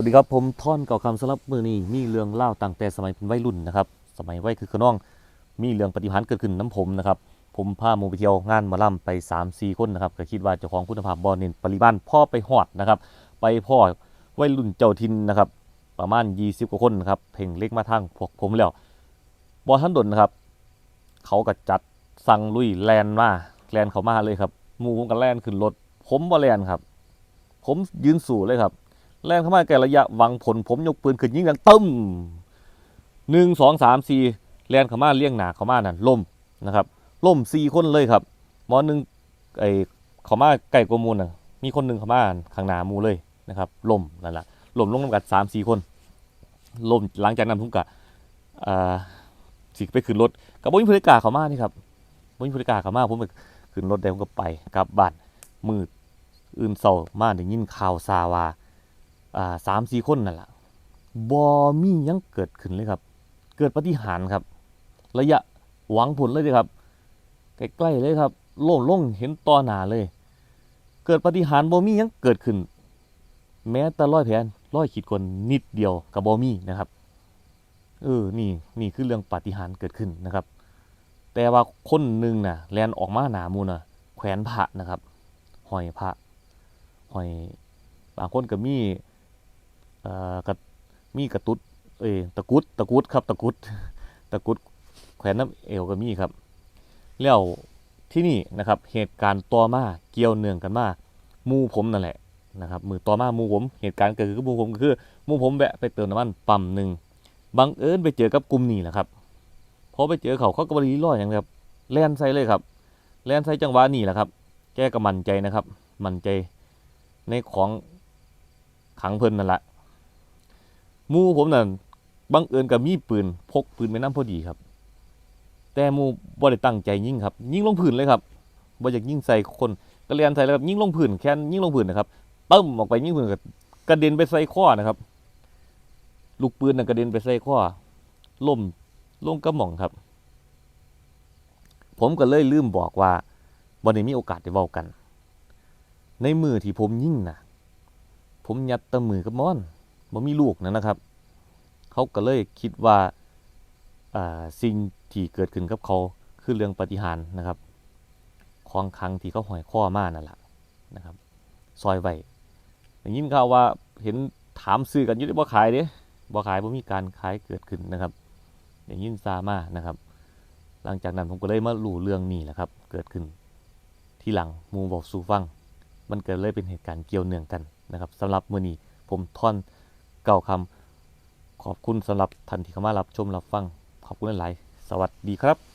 วัสดีครับผมท่อนเก่าคำสำหรับมือนี้มีเรื่องเล่าตั้งแต่สมัยเป็นวัยรุ่นนะครับ สมัยวัยคือขน้อง มีเรื่องปฏิหารย์เกิดขึ้นน้ำผมนะครับ ผมพาหมูไปเที่ยวงานมาล่ำไป3-4คนนะครับก็คิดว่าเจ้าของคุณภาพบอลเน้นปริมาณพ่อไปหอดนะครับ ไปพ่อวัยรุ่นเจ้าทินนะครับ ประมาณ 20 กว่าคนนะครับ เพ่งเล็กมาทางพวกผมแล้วบอท่านดนนะครับ เขาก็จัดสั่งลุยแลนมาแลนเขามาเลยครับมูผมก็แลนขึ้นรถผมบ่แลนครับ ผมยืนสู่เลยครับ แล่นเข้ามาแก่ระยะหวังผลผมยกปืนขึ้นยิงดังตึ้มหนึ่งสองสามสี่แล่นเข้ามาเลี้ยงหนาเข้ามานั่นล่มนะครับล่มสี่คนเลยครับหมอหนึ่งไอเข้ามาไก่กมูลน่ะมีคนหนึ่งเข้ามาข้างหนามูเลยนะครับล่มนั่นแหละล่มลงน้ำกัดสามสี่คนล่มหลังจากนั้นผมกะอ่าสิไปขึ้นรถกับบุญพลิกาเข้ามานี่ครับบุญพลิกาเข้ามาผมไปขึ้นรถเดี๋ยวผมก็ไปกลับบ้านมืดอื่นเศร้ามาได้ยินข่าวซาว่า อ่าสามสี่คนนั่นแหละบอมียังเกิดขึ้นเลยครับ เกิดปฏิหารครับ ระยะหวังผลเลยครับใกล้ๆเลยครับโล่งลงเห็นต่อหนาเลย เกิดปฏิหารบอมียังเกิดขึ้น แม้แต่ร้อยแผนร้อยขีดคนนิดเดียวกับบอมีนะครับเออนี่นี่คือเรื่องปฏิหารเกิดขึ้นนะครับ แต่ว่าคนหนึ่งน่ะแลนออกมาหนามูน่ะแขวนพระนะครับห้อยพระห้อยบางคนก็มี อ่อกระมีกระตุดเอยตะกุดตะกุดครับตะกุดตะกุดแขวนน้ำเอวก็มีครับ แล้วที่นี่นะครับเหตุการณ์ต่อมาเกี่ยวเนื่องกันมามูผมนั่นแหละนะครับมือต่อมามูผมเหตุการณ์เกิดขึ้นกับมูผมก็คือมูผมแวะไปเติมน้ำมันปั๊มหนึ่งบังเอิญไปเจอกับกลุ่มนี้แหละครับพอไปเจอเขาเขาก็บริล้ออย่างครับแล่นใส่เลยครับแล่นใส่จังหวะนี้แหละครับ แก้ก็มั่นใจนะครับ มั่นใจในของขังเพิ่นนั่นแหละ มูผมนั่นบังเอิญกับมีปืนพกปืนไปน้ำพอดีครับ แต่มูบ่ได้ตั้งใจยิงครับ ยิงลงพื้นเลยครับบ่อยากยิงใส่คนก็เรียนใส่แล้วครับยิงลงพื้นแค่นยิงลงพื้นนะครับตึ้มออกไปยิงพื้นกระเด็นไปใส่ข้อนะครับ ลูกปืนน่ะกระเด็นไปใส่ข้อล่มลงกระหม่องครับ ผมก็เลยลืมบอกว่าบ่ได้มีโอกาสได้เว้ากัน ในมือที่ผมยิ่งนะผมยัดตะมือกับมอน บ่มีลูกนะนะครับ เขาก็เลยคิดว่าอ่าสิ่งที่เกิดขึ้นกับเขาคือเรื่องปฏิหารนะครับของคังที่เขาหอยข้อมานั่นแหละนะครับ ซอยไว้ได้ยินข่าวว่าเห็นถามซื้อกันอยู่ได้บ่ขายเด้บ่ขายบ่มีการขายเกิดขึ้นนะครับได้ยินซามานะครับ หลังจากนั้นผมก็เลยมารู้เรื่องนี้แหละครับ เกิดขึ้นที่หลังมูบอกสู่ฟัง มันเกิดเลยเป็นเหตุการณ์เกี่ยวเนื่องกันนะครับสำหรับมื้อนี้ผมท่อน เก่าคำขอบคุณสำหรับท่านที่เข้ามารับชมรับฟัง ขอบคุณหลาย ๆ สวัสดีครับ